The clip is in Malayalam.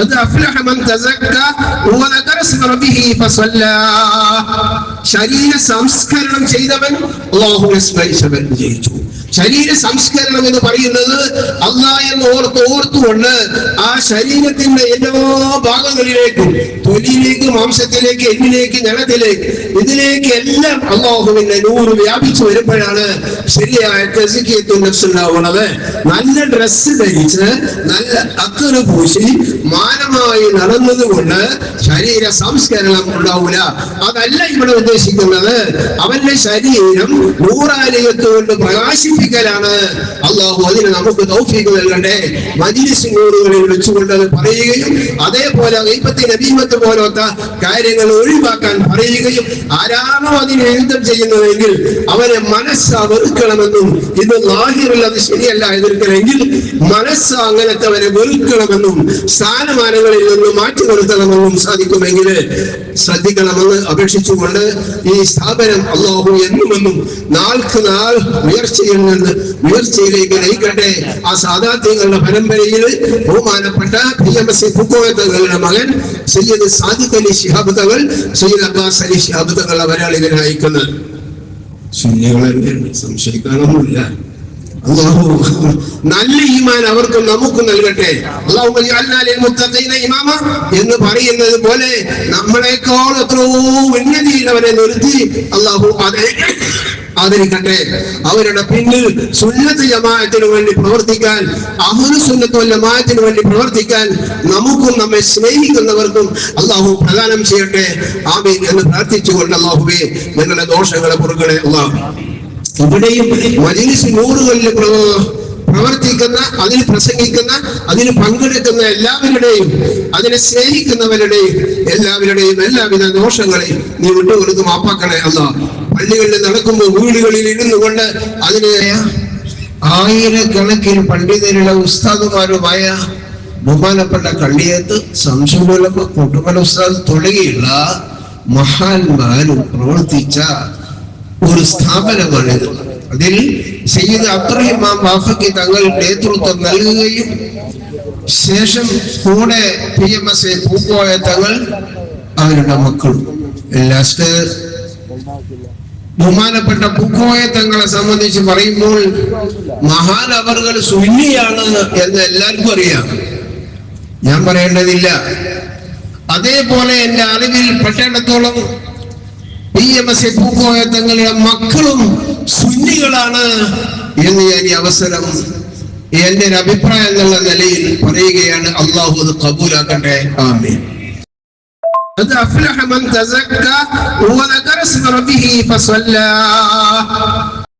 അത് അഫ്ലഹ മൻ തസക്ക വദകറ സ്മ റബ്ബിഹി ഫസല്ല ശരീര സംസ്കരണം ചെയ്തവൻ അല്ലാഹുവിനെ സ്മരിച്ചവൻ വിജയിച്ചു ശരീര സംസ്കരണം എന്ന് പറയുന്നത് അല്ല എന്ന് ഓർത്ത് ഓർത്തുകൊണ്ട് ആ ശരീരത്തിന്റെ എല്ലാ ഭാഗങ്ങളിലേക്കും തൊലിയിലേക്ക് മാംസത്തിലേക്ക് എല്ലിലേക്ക് ഞണത്തിലേക്ക് ഇതിലേക്ക് എല്ലാം അള്ളാഹുവിന്റെ നൂറ് വ്യാപിച്ചു വരുമ്പോഴാണ് ശരിയായ ഉണ്ടാവുന്നത്. നല്ല ഡ്രസ്സ് ധരിച്ച് നല്ല അക്കറ് പൂശി മാനമായി നടന്നതുകൊണ്ട് ശരീര സംസ്കരണം ഉണ്ടാവില്ല അതല്ല ഇവിടെ ഉദ്ദേശിക്കുന്നത്. അവന്റെ ശരീരം നൂറാലികത്ത് കൊണ്ട് പ്രകാശിപ്പിക്കലാണ് അള്ളാഹു അതിന് നമുക്ക് തൗഫീഖ് നൽകണ്ടേ മജിലിസ് നൂറുകളിൽ വെച്ചുകൊണ്ട് അത് പറയുകയും അതേപോലെ വൈപ്പത്തി നബീമത്ത് പോലത്തെ കാര്യങ്ങൾ ഒഴിവാക്കാൻ പറയുകയും ആരാണോ അതിനെ യുദ്ധം ചെയ്യുന്നതെങ്കിൽ അവരെ മനസ്സാ വെറുക്കണമെന്നും ഇത് ലാഹിറിൽ അത് ശരിയല്ല എതിർക്കണമെങ്കിൽ മനസ്സ് അങ്ങനത്തെ അവരെ വെറുക്കണമെന്നും സ്ഥാനമാനങ്ങളിൽ നിന്ന് മാറ്റി നിർത്തണമെന്നും സാധിക്കുമെങ്കിൽ ശ്രദ്ധിക്കണമെന്ന് അപേക്ഷിച്ചുകൊണ്ട് ഈ സ്ഥാപനം അള്ളാഹു എന്നുമെന്നും നാൾക്ക് നാൾ ഉയർച്ചയിൽ നിന്ന് ഉയർച്ചയിലേക്ക് നയിക്കട്ടെ. ആ സാധാത്യങ്ങളുടെ പരമ്പരയിൽ ബഹുമാനപ്പെട്ട പി എം എസ് തങ്ങളുടെ മകൻ സയ്യദ് സാദിഖ് അലി ശിഹാബ് സയ്യദ് അബ്ബാസ് അലി ശിഹാബ് തങ്ങൾ അവരാണ് ഇതിനെ നയിക്കുന്നത്. സംശയിക്കാനൊന്നുമില്ല. നല്ല ഈമാൻ അവർക്ക് നമുക്ക് നൽകട്ടെ. അള്ളാഹു ഇമാമ എന്ന് പറയുന്നത് പോലെ നമ്മളെക്കാൾ എത്രയോ ഉന്നതിയിലവരെ നിർത്തി അള്ളാഹു അതെ ആദരിക്കട്ടെ. അവരുടെ പിന്നിൽ സുന്നത്ത് ജമാഅത്തിന് വേണ്ടി പ്രവർത്തിക്കാൻ അഹുൽ സുന്നത്ത് ജമാഅത്തിന് വേണ്ടി പ്രവർത്തിക്കാൻ നമുക്കും നമ്മെ സ്നേഹിക്കുന്നവർക്കും അള്ളാഹു പ്രദാനം ചെയ്യട്ടെ. ആമീൻ എന്ന് പ്രാർത്ഥിച്ചുകൊണ്ട് അള്ളാഹുവേ നിങ്ങളുടെ ദോഷങ്ങളെ അള്ളാഹു ഇവിടെയും മജീസ് നൂറുകളിൽ പ്രവർത്തിക്കുന്ന അതിൽ പ്രസംഗിക്കുന്ന അതിൽ പങ്കെടുക്കുന്ന എല്ലാവരുടെയും അതിനെ സ്നേഹിക്കുന്നവരുടെയും എല്ലാവരുടെയും എല്ലാവിധ ദോഷങ്ങളെയും നീ വിട്ടുകൊടുത്ത് മാപ്പാക്കണേ. അല്ല പള്ളികളിൽ നടക്കുമ്പോൾ വീടുകളിൽ ഇരുന്നു കൊണ്ട് അതിന് ആയിരക്കണക്കിന് പണ്ഡിതരുടെ ഉസ്താദുമാരുമായ ബഹുമാനപ്പെട്ട കള്ളിയത്ത് സംശുമൂലമ കൂട്ടുമല ഉസ്താദ് തുടങ്ങിയുള്ള മഹാന്മാരും പ്രവർത്തിച്ച ഒരു സ്ഥാപനമാണിത്. അതിൽ സയ്യിദ് അബ്ദുറഹിമാൻ ബാഫയ്ക്ക് തങ്ങൾ നേതൃത്വം നൽകുകയും ശേഷം കൂടെ P M S A Pookoya Thangal അവരുടെ മക്കളും. ലാസ്റ്റ് ബഹുമാനപ്പെട്ട പൂക്കോയ തങ്ങളെ സംബന്ധിച്ച് പറയുമ്പോൾ മഹാൻ അവർകൾ സുന്നിയാണ് എന്ന് എല്ലാവർക്കും അറിയാം. ഞാൻ പറയേണ്ടതില്ല. അതേപോലെ എന്റെ അറിവിൽ പെട്ടിടത്തോളം പി എം എസ് പൂക്കോയ തങ്ങളുടെ മക്കളും സുന്നികളാണ് എന്ന് ഞാൻ ഈ അവസരം എന്റെ ഒരു അഭിപ്രായം എന്നുള്ള നിലയിൽ പറയുകയാണ്. അള്ളാഹു അത് കബൂലാക്കട്ടെ. ആമീൻ. قد أفلح من تزكى وذكر اسم ربه فصلى.